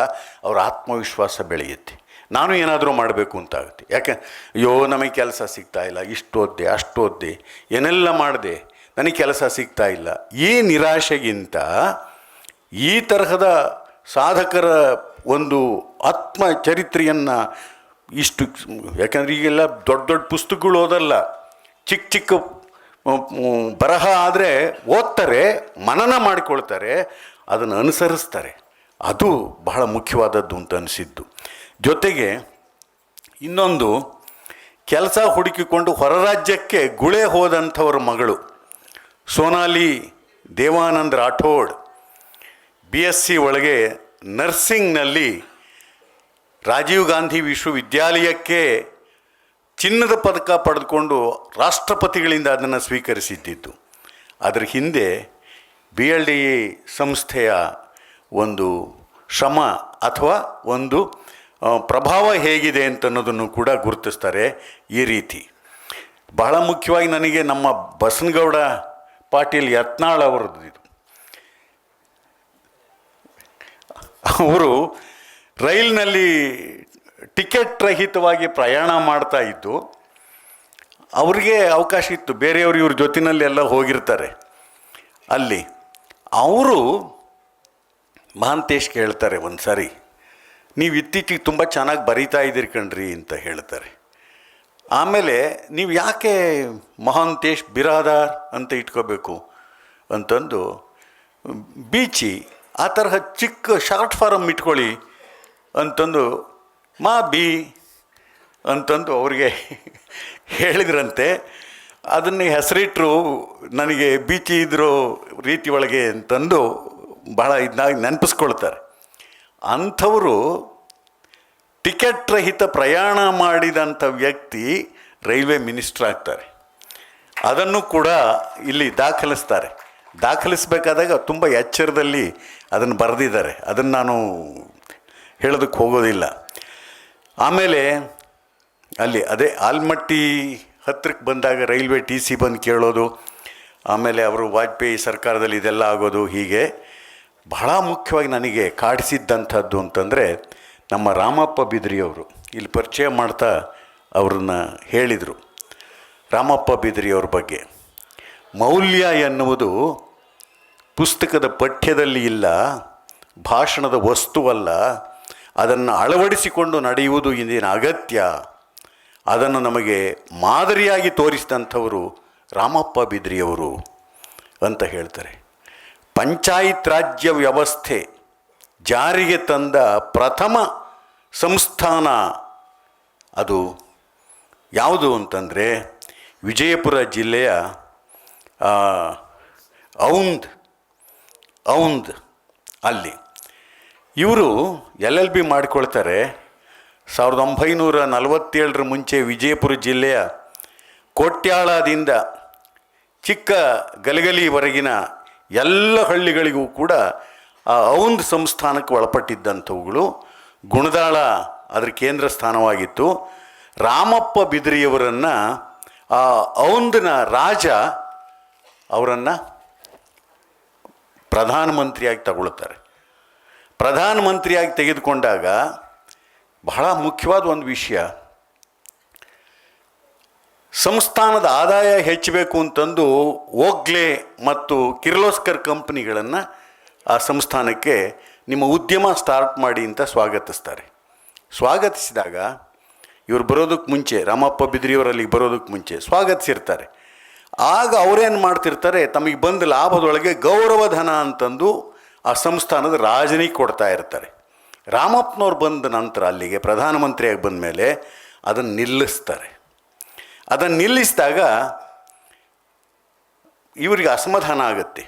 ಅವರ ಆತ್ಮವಿಶ್ವಾಸ ಬೆಳೆಯುತ್ತೆ. ನಾನು ಏನಾದರೂ ಮಾಡಬೇಕು ಅಂತ ಆಗುತ್ತೆ ಯಾಕೆ, ಅಯ್ಯೋ, ನಮಗೆ ಕೆಲಸ ಸಿಗ್ತಾ ಇಲ್ಲ, ಇಷ್ಟು ಓದ್ದೆ, ಅಷ್ಟು ಓದ್ದೆ, ಏನೆಲ್ಲ ಮಾಡಿದೆ, ನನಗೆ ಕೆಲಸ ಸಿಗ್ತಾ ಇಲ್ಲ. ಈ ನಿರಾಶೆಗಿಂತ ಈ ತರಹದ ಸಾಧಕರ ಒಂದು ಆತ್ಮ ಚರಿತ್ರೆಯನ್ನು ಇಷ್ಟು ಯಾಕಂದ್ರೆ ಈಗೆಲ್ಲ ದೊಡ್ಡ ದೊಡ್ಡ ಪುಸ್ತಕಗಳು ಓದಲ್ಲ ಚಿಕ್ಕ ಚಿಕ್ಕ ಬರಹ ಆದರೆ ಓದ್ತಾರೆ, ಮನನ ಮಾಡಿಕೊಳ್ತಾರೆ, ಅದನ್ನು ಅನುಸರಿಸ್ತಾರೆ. ಅದು ಬಹಳ ಮುಖ್ಯವಾದದ್ದು ಅಂತ ಅನಿಸಿದ್ದು. ಜೊತೆಗೆ ಇನ್ನೊಂದು, ಕೆಲಸ ಹುಡುಕಿಕೊಂಡು ಹೊರ ರಾಜ್ಯಕ್ಕೆ ಗುಳೆ ಹೋದಂಥವ್ರ ಮಗಳು, Sonali Devanand Rathod B S C ಒಳಗೆ ನರ್ಸಿಂಗ್ನಲ್ಲಿ ರಾಜೀವ್ ಗಾಂಧಿ ವಿಶ್ವವಿದ್ಯಾಲಯಕ್ಕೆ ಚಿನ್ನದ ಪದಕ ಪಡೆದುಕೊಂಡು ರಾಷ್ಟ್ರಪತಿಗಳಿಂದ ಅದನ್ನು ಸ್ವೀಕರಿಸಿದ್ದಿತ್ತು. ಅದರ ಹಿಂದೆ ಬಿ ಎಲ್ ಡಿ ಸಂಸ್ಥೆಯ ಒಂದು ಶ್ರಮ ಅಥವಾ ಒಂದು ಪ್ರಭಾವ ಹೇಗಿದೆ ಅಂತನ್ನೋದನ್ನು ಕೂಡ ಗುರುತಿಸ್ತಾರೆ ಈ ರೀತಿ. ಬಹಳ ಮುಖ್ಯವಾಗಿ ನನಗೆ ನಮ್ಮ ಬಸನಗೌಡ ಪಾಟೀಲ್ ಯತ್ನಾಳ್ ಅವರದ್ದು ಇದು. ಅವರು ರೈಲಿನಲ್ಲಿ ಟಿಕೆಟ್ ರಹಿತವಾಗಿ ಪ್ರಯಾಣ ಮಾಡ್ತಾ ಇದ್ದು, ಅವ್ರಿಗೆ ಅವಕಾಶ ಇತ್ತು. ಬೇರೆಯವರು ಇವ್ರ ಜೊತಿನಲ್ಲಿ ಎಲ್ಲ ಹೋಗಿರ್ತಾರೆ. ಅಲ್ಲಿ ಅವರು ಮಹಾಂತೇಶ್ ಕೇಳ್ತಾರೆ ಒಂದು ಸಾರಿ ನೀವು ಇತ್ತೀಚೆಗೆ ತುಂಬ ಚೆನ್ನಾಗಿ ಬರೀತಾ ಇದ್ದೀರಿ ಕಣ್ರಿ ಅಂತ ಹೇಳ್ತಾರೆ. ಆಮೇಲೆ, ನೀವು ಯಾಕೆ ಮಹಾಂತೇಶ್ ಬಿರಾದಾರ್ ಅಂತ ಇಟ್ಕೋಬೇಕು? ಅಂತಂದು, ಬೀಚಿ, ಆ ತರಹ ಚಿಕ್ಕ ಶಾರ್ಟ್ ಫಾರಮ್ ಇಟ್ಕೊಳ್ಳಿ ಅಂತಂದು, ಮಾ ಬಿ ಅಂತಂದು ಅವ್ರಿಗೆ ಹೇಳಿದ್ರಂತೆ. ಅದನ್ನು ಹೆಸರಿಟ್ಟರು ನನಗೆ ಬೀಚಿ ಇದ್ರೋ ರೀತಿ ಒಳಗೆ ಅಂತಂದು ಬಹಳ ಇದನ್ನಾಗಿ ನೆನಪಿಸ್ಕೊಳ್ತಾರೆ. ಅಂಥವರು ಟಿಕೆಟ್ ರಹಿತ ಪ್ರಯಾಣ ಮಾಡಿದಂಥ ವ್ಯಕ್ತಿ ರೈಲ್ವೆ ಮಿನಿಸ್ಟ್ರ್ ಆಗ್ತಾರೆ. ಅದನ್ನು ಕೂಡ ಇಲ್ಲಿ ದಾಖಲಿಸ್ತಾರೆ. ದಾಖಲಿಸಬೇಕಾದಾಗ ತುಂಬ ಎಚ್ಚರದಲ್ಲಿ ಅದನ್ನು ಬರೆದಿದ್ದಾರೆ. ಅದನ್ನು ನಾನು ಹೇಳೋದಕ್ಕೆ ಹೋಗೋದಿಲ್ಲ. ಆಮೇಲೆ ಅಲ್ಲಿ ಅದೇ ಆಲ್ಮಟ್ಟಿ ಹತ್ತಿರಕ್ಕೆ ಬಂದಾಗ ರೈಲ್ವೆ ಟಿ ಸಿ ಬಂದು ಕೇಳೋದು, ಆಮೇಲೆ ಅವರು ವಾಜಪೇಯಿ ಸರ್ಕಾರದಲ್ಲಿ ಇದೆಲ್ಲ ಆಗೋದು ಹೀಗೆ. ಬಹಳ ಮುಖ್ಯವಾಗಿ ನನಗೆ ಕಾಡಿಸಿದ್ದಂಥದ್ದು ಅಂತಂದರೆ ನಮ್ಮ ರಾಮಪ್ಪ ಬಿದ್ರಿಯವರು, ಇಲ್ಲಿ ಪರಿಚಯ ಮಾಡ್ತಾ ಅವ್ರನ್ನ ಹೇಳಿದರು. ರಾಮಪ್ಪ ಬಿದ್ರಿಯವ್ರ ಬಗ್ಗೆ. ಮೌಲ್ಯ ಎನ್ನುವುದು ಪುಸ್ತಕದ ಪಠ್ಯದಲ್ಲಿ ಇಲ್ಲ, ಭಾಷಣದ ವಸ್ತುವಲ್ಲ ಅದನ್ನು ಅಳವಡಿಸಿಕೊಂಡು ನಡೆಯುವುದು ಇಂದಿನ ಅಗತ್ಯ. ಅದನ್ನು ನಮಗೆ ಮಾದರಿಯಾಗಿ ತೋರಿಸಿದಂಥವರು ರಾಮಪ್ಪ ಬಿದ್ರಿಯವರು ಅಂತ ಹೇಳ್ತಾರೆ. ಪಂಚಾಯತ್ ರಾಜ್ಯ ವ್ಯವಸ್ಥೆ ಜಾರಿಗೆ ತಂದ ಪ್ರಥಮ ಸಂಸ್ಥಾನ ಅದು ಯಾವುದು ಅಂತಂದರೆ ವಿಜಯಪುರ ಜಿಲ್ಲೆಯ ಔಂದ್ ಔಂದ್ ಅಲ್ಲಿ. ಇವರು ಎಲ್ ಎಲ್ ಬಿ ಮಾಡಿಕೊಳ್ತಾರೆ. ಸಾವಿರದ ಒಂಬೈನೂರ ನಲವತ್ತೇಳರ ಮುಂಚೆ ವಿಜಯಪುರ ಜಿಲ್ಲೆಯ ಕೋಟ್ಯಾಳದಿಂದ ಚಿಕ್ಕ ಗಲಗಲಿವರೆಗಿನ ಎಲ್ಲ ಹಳ್ಳಿಗಳಿಗೂ ಕೂಡ ಆ ಔಂದ್ ಸಂಸ್ಥಾನಕ್ಕೆ ಒಳಪಟ್ಟಿದ್ದಂಥವುಗಳು. ಗುಣದಾಳ ಅದರ ಕೇಂದ್ರ ಸ್ಥಾನವಾಗಿತ್ತು. ರಾಮಪ್ಪ ಬಿದ್ರಿಯವರನ್ನು, ಆ ಔಂದ್ನ ರಾಜ ಅವರನ್ನು ಪ್ರಧಾನಮಂತ್ರಿಯಾಗಿ ತಗೊಳ್ತಾರೆ. ಪ್ರಧಾನಮಂತ್ರಿಯಾಗಿ ತೆಗೆದುಕೊಂಡಾಗ ಬಹಳ ಮುಖ್ಯವಾದ ಒಂದು ವಿಷಯ. ಸಂಸ್ಥಾನದ ಆದಾಯ ಹೆಚ್ಚಬೇಕು ಅಂತಂದು ಓಗ್ಲೆ ಮತ್ತು ಕಿರ್ಲೋಸ್ಕರ್ ಕಂಪ್ನಿಗಳನ್ನು ಆ ಸಂಸ್ಥಾನಕ್ಕೆ ನಿಮ್ಮ ಉದ್ಯಮ ಸ್ಟಾರ್ಟ್ ಮಾಡಿ ಅಂತ ಸ್ವಾಗತಿಸ್ತಾರೆ. ಸ್ವಾಗತಿಸಿದಾಗ ಇವರು ಬರೋದಕ್ಕೆ ಮುಂಚೆ, ರಾಮಪ್ಪ ಬಿದ್ರಿಯವರಲ್ಲಿ ಬರೋದಕ್ಕೆ ಮುಂಚೆ ಸ್ವಾಗತಿಸಿರ್ತಾರೆ. ಆಗ ಅವರೇನು ಮಾಡ್ತಿರ್ತಾರೆ, ತಮಗೆ ಬಂದ ಲಾಭದೊಳಗೆ ಗೌರವಧನ ಅಂತಂದು ಆ ಸಂಸ್ಥಾನದ ರಾಜನಿಗೆ ಕೊಡ್ತಾ ಇರ್ತಾರೆ. ರಾಮಪ್ಪನವ್ರು ಬಂದ ನಂತರ ಅಲ್ಲಿಗೆ ಪ್ರಧಾನಮಂತ್ರಿಯಾಗಿ ಬಂದ ಮೇಲೆ ಅದನ್ನು ನಿಲ್ಲಿಸ್ತಾರೆ. ಅದನ್ನು ನಿಲ್ಲಿಸಿದಾಗ ಇವರಿಗೆ ಅಸಮಾಧಾನ ಆಗುತ್ತೆ.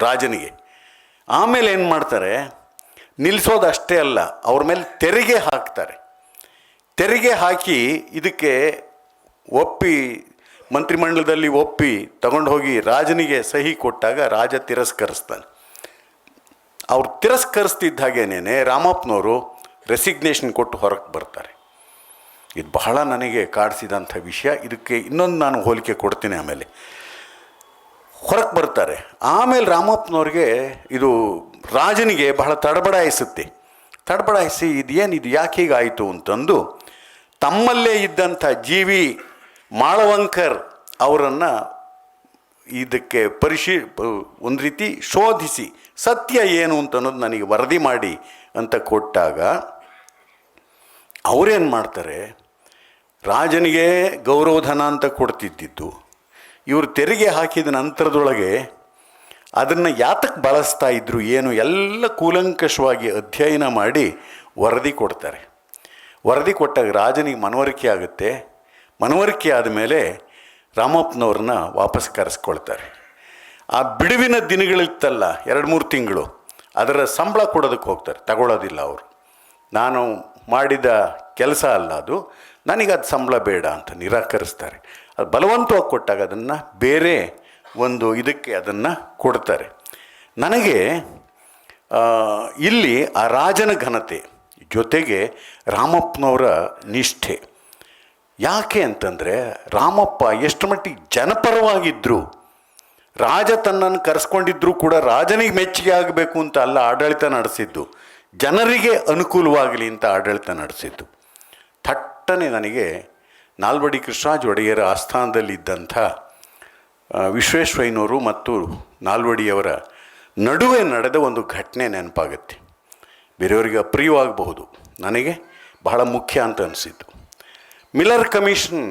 ರಾಜನಿಗೆ. ಆಮೇಲೆ ಏನು ಮಾಡ್ತಾರೆ? ನಿಲ್ಲಿಸೋದು ಅಷ್ಟೇ ಅಲ್ಲ, ಅವ್ರ ಮೇಲೆ ತೆರಿಗೆ ಹಾಕ್ತಾರೆ. ತೆರಿಗೆ ಹಾಕಿ ಇದಕ್ಕೆ ಒಪ್ಪಿ ಮಂತ್ರಿಮಂಡಲದಲ್ಲಿ ಒಪ್ಪಿ ತಗೊಂಡು ಹೋಗಿ ರಾಜನಿಗೆ ಸಹಿ ಕೊಟ್ಟಾಗ ರಾಜ ತಿರಸ್ಕರಿಸ್ತಾನೆ. ಅವ್ರು ತಿರಸ್ಕರಿಸ್ತಿದ್ದ ಹಾಗೇನೇ ರಾಮಪ್ಪನವರು ರೆಸಿಗ್ನೇಷನ್ ಕೊಟ್ಟು ಹೊರಗೆ ಬರ್ತಾರೆ. ಇದು ಬಹಳ ನನಗೆ ಕಾಡಿಸಿದಂಥ ವಿಷಯ. ಇದಕ್ಕೆ ಇನ್ನೊಂದು ನಾನು ಹೋಲಿಕೆ ಕೊಡ್ತೀನಿ ಆಮೇಲೆ. ಹೊರಗೆ ಬರ್ತಾರೆ. ಆಮೇಲೆ ರಾಮಪ್ಪನವ್ರಿಗೆ ಇದು ರಾಜನಿಗೆ ಬಹಳ ತಡಬಡಾಯಿಸುತ್ತೆ. ತಡಬಡಾಯಿಸಿ ಇದು ಏನು ಇದು ಯಾಕೆ ಹೀಗಾಯಿತು ಅಂತಂದು ತಮ್ಮಲ್ಲೇ ಇದ್ದಂಥ ಜಿ ವಿ ಮಾಳವಂಕರ್ ಅವರನ್ನು ಇದಕ್ಕೆ ಪರಿಶೀ, ಒಂದು ರೀತಿ ಶೋಧಿಸಿ, ಸತ್ಯ ಏನು ಅಂತ ಅನ್ನೋದು ನನಗೆ ವರದಿ ಮಾಡಿ ಅಂತ ಕೊಟ್ಟಾಗ, ಅವರೇನು ಮಾಡ್ತಾರೆ? ರಾಜನಿಗೆ ಗೌರವಧನ ಅಂತ ಕೊಡ್ತಿದ್ದಿದ್ದು, ಇವರು ತೆರಿಗೆ ಹಾಕಿದ ನಂತರದೊಳಗೆ ಅದನ್ನು ಯಾತಕ್ಕೆ ಬಳಸ್ತಾ ಇದ್ರು, ಏನು, ಎಲ್ಲ ಕೂಲಂಕಷವಾಗಿ ಅಧ್ಯಯನ ಮಾಡಿ ವರದಿ ಕೊಡ್ತಾರೆ. ವರದಿ ಕೊಟ್ಟಾಗ ರಾಜನಿಗೆ ಮನವರಿಕೆ ಆಗುತ್ತೆ. ಮನವರಿಕೆ ಆದಮೇಲೆ ರಾಮಪ್ಪನವ್ರನ್ನ ವಾಪಸ್ ಕರೆಸ್ಕೊಳ್ತಾರೆ. ಆ ಬಿಡುವಿನ ದಿನಗಳಿತ್ತಲ್ಲ, ಎರಡು ಮೂರು ತಿಂಗಳು, ಅದರ ಸಂಬಳ ಕೊಡೋದಕ್ಕೆ ಹೋಗ್ತಾರೆ, ತಗೊಳ್ಳೋದಿಲ್ಲ ಅವರು. ನಾನು ಮಾಡಿದ ಕೆಲಸ ಅಲ್ಲ ಅದು ನನಗೆ ಅದು ಸಂಬಳ ಬೇಡ ಅಂತ ನಿರಾಕರಿಸ್ತಾರೆ. ಅದು ಬಲವಂತವಾಗಿ ಕೊಟ್ಟಾಗ ಅದನ್ನು ಬೇರೆ ಒಂದು ಇದಕ್ಕೆ ಅದನ್ನು ಕೊಡ್ತಾರೆ. ನನಗೆ ಇಲ್ಲಿ ಆ ರಾಜನ ಘನತೆ ಜೊತೆಗೆ ರಾಮಪ್ಪನವರ ನಿಷ್ಠೆ. ಯಾಕೆ ಅಂತಂದರೆ ರಾಮಪ್ಪ ಎಷ್ಟು ಮಟ್ಟಿಗೆ ಜನಪರವಾಗಿದ್ದರು ರಾಜ ತನ್ನನ್ನು ಕರೆಸ್ಕೊಂಡಿದ್ರು ಕೂಡ ರಾಜನಿಗೆ ಮೆಚ್ಚುಗೆ ಆಗಬೇಕು ಅಂತ ಅಲ್ಲ, ಆಡಳಿತ ನಡೆಸಿದ್ದು. ಜನರಿಗೆ ಅನುಕೂಲವಾಗಲಿ ಅಂತ ಆಡಳಿತ ನಡೆಸಿದ್ದು. ಥಟ್ಟನೆ ನನಗೆ ನಾಲ್ವಡಿ ಕೃಷ್ಣರಾಜ ಒಡೆಯರ ಆಸ್ಥಾನದಲ್ಲಿದ್ದಂಥ ವಿಶ್ವೇಶ್ವಯ್ಯನವರು ಮತ್ತು ನಾಲ್ವಡಿಯವರ ನಡುವೆ ನಡೆದ ಒಂದು ಘಟನೆ ನೆನಪಾಗುತ್ತೆ. ಬೇರೆಯವರಿಗೆ ಅಪ್ರಿಯವಾಗಬಹುದು. ನನಗೆ ಬಹಳ ಮುಖ್ಯ ಅಂತ ಅನಿಸಿತು ಮಿಲ್ಲರ್ ಕಮಿಷನ್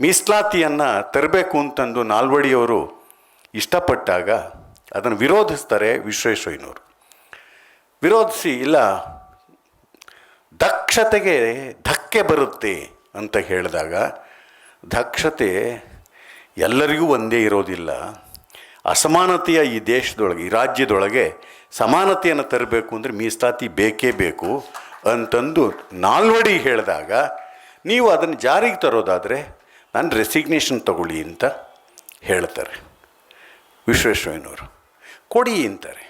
ಮೀಸಲಾತಿಯನ್ನು ತರಬೇಕು ಅಂತಂದು ನಾಲ್ವಡಿಯವರು ಇಷ್ಟಪಟ್ಟಾಗ ಅದನ್ನು ವಿರೋಧಿಸ್ತಾರೆ ವಿಶ್ವೇಶ್ವಯ್ಯನವರು ವಿರೋಧಿಸಿ, ಇಲ್ಲ, ದಕ್ಷತೆಗೆ ಧಕ್ಕೆ ಬರುತ್ತೆ ಅಂತ ಹೇಳಿದಾಗ, ದಕ್ಷತೆ ಎಲ್ಲರಿಗೂ ಒಂದೇ ಇರೋದಿಲ್ಲ. ಅಸಮಾನತೆಯ ಈ ದೇಶದೊಳಗೆ, ಈ ರಾಜ್ಯದೊಳಗೆ ಸಮಾನತೆಯನ್ನು ತರಬೇಕು ಅಂದರೆ ಮೀಸಲಾತಿ ಬೇಕೇ ಬೇಕು ಅಂತಂದು ನಾಲ್ವಡಿ ಹೇಳಿದಾಗ ನೀವು ಅದನ್ನು ಜಾರಿಗೆ ತರೋದಾದರೆ ನಾನು ರೆಸಿಗ್ನೇಷನ್ ತಗೊಳ್ಳಿ ಅಂತ ಹೇಳ್ತಾರೆ. ವಿಶ್ವೇಶ್ವರಯ್ಯನವರು. ಕೊಡಿ ಅಂತಾರೆ.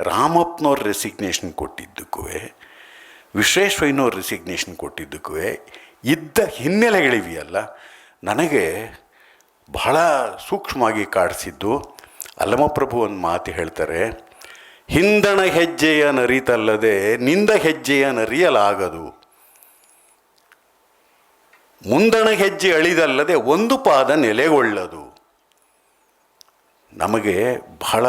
ರಾಮಪ್ಪನವ್ರು ರೆಸಿಗ್ನೇಷನ್ ಕೊಟ್ಟಿದ್ದಕ್ಕೂ ವಿಶ್ವೇಶ್ವರಯ್ಯನವ್ರು ರೆಸಿಗ್ನೇಷನ್ ಕೊಟ್ಟಿದ್ದಕ್ಕೂ ಇದ್ದ ಹಿನ್ನೆಲೆಗಳಿವೆಯಲ್ಲ, ನನಗೆ ಬಹಳ ಸೂಕ್ಷ್ಮವಾಗಿ ಕಾಡಿಸಿದ್ದು ಅಲ್ಲಮಪ್ರಭು ಒಂದು ಮಾತು ಹೇಳ್ತಾರೆ, ಹಿಂದಣ ಹೆಜ್ಜೆಯ ನರಿತಲ್ಲದೆ ನಿಂದ ಹೆಜ್ಜೆಯ ನರಿಯಲಾಗದು. ಮುಂದಣ ಹೆಜ್ಜೆ ಅಳಿದಲ್ಲದೆ ಒಂದು ಪಾದ ನೆಲೆಗೊಳ್ಳದು. ನಮಗೆ ಬಹಳ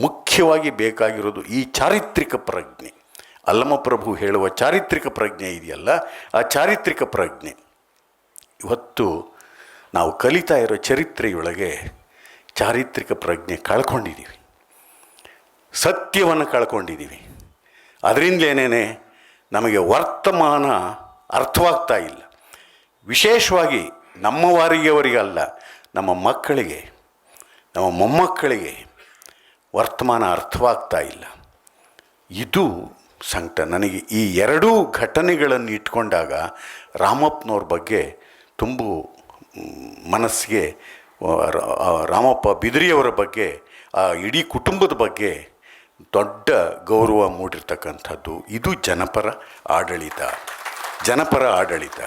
ಮುಖ್ಯವಾಗಿ ಬೇಕಾಗಿರೋದು ಈ ಚಾರಿತ್ರಿಕ ಪ್ರಜ್ಞೆ. ಅಲ್ಲಮಪ್ರಭು ಹೇಳುವ ಚಾರಿತ್ರಿಕ ಪ್ರಜ್ಞೆ ಇದೆಯಲ್ಲ? ಆ ಚಾರಿತ್ರಿಕ ಪ್ರಜ್ಞೆ. ಇವತ್ತು ನಾವು ಕಲಿತಾ ಇರೋ ಚರಿತ್ರೆಯೊಳಗೆ ಚಾರಿತ್ರಿಕ ಪ್ರಜ್ಞೆ ಕಳ್ಕೊಂಡಿದ್ದೀವಿ ಸತ್ಯವನ್ನು ಕಳ್ಕೊಂಡಿದ್ದೀವಿ ಅದರಿಂದಲೇನೇ ನಮಗೆ ವರ್ತಮಾನ ಅರ್ಥವಾಗ್ತಾ ಇಲ್ಲ. ವಿಶೇಷವಾಗಿ ನಮ್ಮ ವಾರಿಗೆಯವರಿಗಲ್ಲ ನಮ್ಮ ಮಕ್ಕಳಿಗೆ, ನಮ್ಮ ಮೊಮ್ಮಕ್ಕಳಿಗೆ ವರ್ತಮಾನ ಅರ್ಥವಾಗ್ತಾ ಇಲ್ಲ. ಇದು ಸಂಕಟ. ನನಗೆ ಈ ಎರಡೂ ಘಟನೆಗಳನ್ನು ಇಟ್ಕೊಂಡಾಗ ರಾಮಪ್ಪನವ್ರ ಬಗ್ಗೆ ತುಂಬ ಮನಸ್ಸಿಗೆ ರಾಮಪ್ಪ ಬಿದಿರಿಯವರ ಬಗ್ಗೆ, ಆ, ಇಡೀ ಕುಟುಂಬದ ಬಗ್ಗೆ ದೊಡ್ಡ ಗೌರವ ಮೂಡಿರ್ತಕ್ಕಂಥದ್ದು. ಇದು ಜನಪರ ಆಡಳಿತ. ಜನಪರ ಆಡಳಿತ.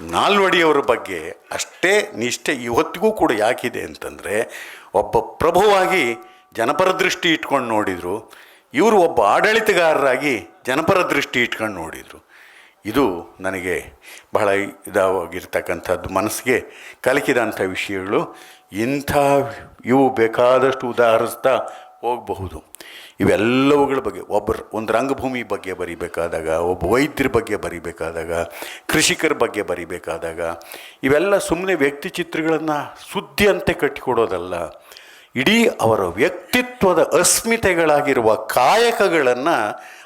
ನಾಲ್ವಡಿಯವರ ಬಗ್ಗೆ ಅಷ್ಟೇ ನಿಷ್ಠೆ ಇವತ್ತಿಗೂ ಕೂಡ ಯಾಕಿದೆ ಅಂತಂದರೆ, ಒಬ್ಬ ಪ್ರಭುವಾಗಿ ಜನಪರ ದೃಷ್ಟಿ ಇಟ್ಕೊಂಡು ನೋಡಿದರು. ಇವರು ಒಬ್ಬ ಆಡಳಿತಗಾರರಾಗಿ ಜನಪರ ದೃಷ್ಟಿ ಇಟ್ಕೊಂಡು ನೋಡಿದರು. ಇದು ನನಗೆ ಬಹಳ ಇದಾಗಿರ್ತಕ್ಕಂಥದ್ದು, ಮನಸ್ಸಿಗೆ ಕಲಕಿದಂಥ ವಿಷಯಗಳು. ಇಂಥ ಇವು ಬೇಕಾದಷ್ಟು ಉದಾಹರಿಸ್ತಾ ಹೋಗಬಹುದು. ಇವೆಲ್ಲವುಗಳ ಬಗ್ಗೆ ಒಬ್ಬರು ಒಂದು ರಂಗಭೂಮಿ ಬಗ್ಗೆ ಬರಿಬೇಕಾದಾಗ, ಒಬ್ಬ ವೈದ್ಯರ ಬಗ್ಗೆ ಬರಿಬೇಕಾದಾಗ, ಕೃಷಿಕರ ಬಗ್ಗೆ ಬರಿಬೇಕಾದಾಗ, ಇವೆಲ್ಲ ಸುಮ್ಮನೆ ವ್ಯಕ್ತಿ ಚಿತ್ರಗಳನ್ನು ಸುದ್ದಿಯಂತೆ ಕಟ್ಟಿಕೊಡೋದಲ್ಲ, ಇಡೀ ಅವರ ವ್ಯಕ್ತಿತ್ವದ ಅಸ್ಮಿತೆಗಳಾಗಿರುವ ಕಾಯಕಗಳನ್ನು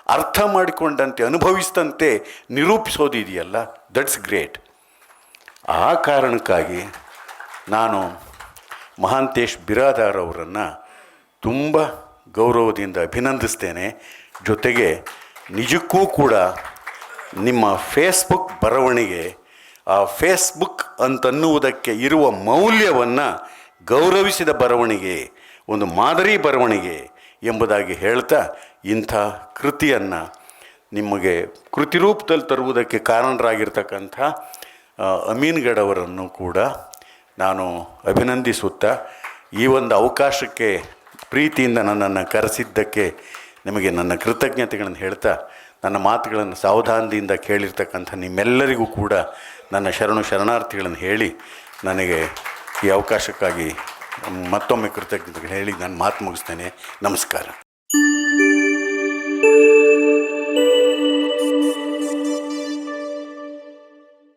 ಅರ್ಥ ಮಾಡಿಕೊಂಡಂತೆ, ಅನುಭವಿಸಿದಂತೆ ನಿರೂಪಿಸೋದಿದೆಯಲ್ಲ? ದಟ್ಸ್ ಗ್ರೇಟ್ ಆ ಕಾರಣಕ್ಕಾಗಿ ನಾನು ಮಹಾಂತೇಶ್ ಬಿರಾದಾರ್ ಅವರನ್ನು ತುಂಬ ಗೌರವದಿಂದ ಅಭಿನಂದಿಸ್ತೇನೆ. ಜೊತೆಗೆ ನಿಜಕ್ಕೂ ಕೂಡ ನಿಮ್ಮ ಫೇಸ್ಬುಕ್ ಬರವಣಿಗೆ, ಆ ಫೇಸ್ಬುಕ್ ಅಂತನ್ನುವುದಕ್ಕೆ ಇರುವ ಮೌಲ್ಯವನ್ನು ಗೌರವಿಸಿದ ಬರವಣಿಗೆ, ಒಂದು ಮಾದರಿ ಬರವಣಿಗೆ ಎಂಬುದಾಗಿ ಹೇಳ್ತಾ ಇಂಥ ಕೃತಿಯನ್ನು ನಿಮಗೆ ಕೃತಿ ರೂಪದಲ್ಲಿ ತರುವುದಕ್ಕೆ ಕಾರಣರಾಗಿರ್ತಕ್ಕಂಥ ಅಮೀನ್ಗಡವರನ್ನು ಕೂಡ ನಾನು ಅಭಿನಂದಿಸುತ್ತಾ ಈ ಒಂದು ಅವಕಾಶಕ್ಕೆ ಪ್ರೀತಿಯಿಂದ ನನ್ನನ್ನು ಕರೆಸಿದ್ದಕ್ಕೆ ನಿಮಗೆ ನನ್ನ ಕೃತಜ್ಞತೆಗಳನ್ನು ಹೇಳ್ತಾ, ನನ್ನ ಮಾತುಗಳನ್ನು ಸಾವಧಾನದಿಂದ ಕೇಳಿರ್ತಕ್ಕಂಥ ನಿಮ್ಮೆಲ್ಲರಿಗೂ ಕೂಡ ನನ್ನ ಶರಣು ಶರಣಾರ್ಥಿಗಳನ್ನು ಹೇಳಿ ನನಗೆ ಈ ಅವಕಾಶಕ್ಕಾಗಿ ಮತ್ತೊಮ್ಮೆ ಕೃತಜ್ಞತೆಗಳು ಹೇಳಿ ನಾನು ಮಾತು ಮುಗಿಸ್ತೇನೆ. ನಮಸ್ಕಾರ.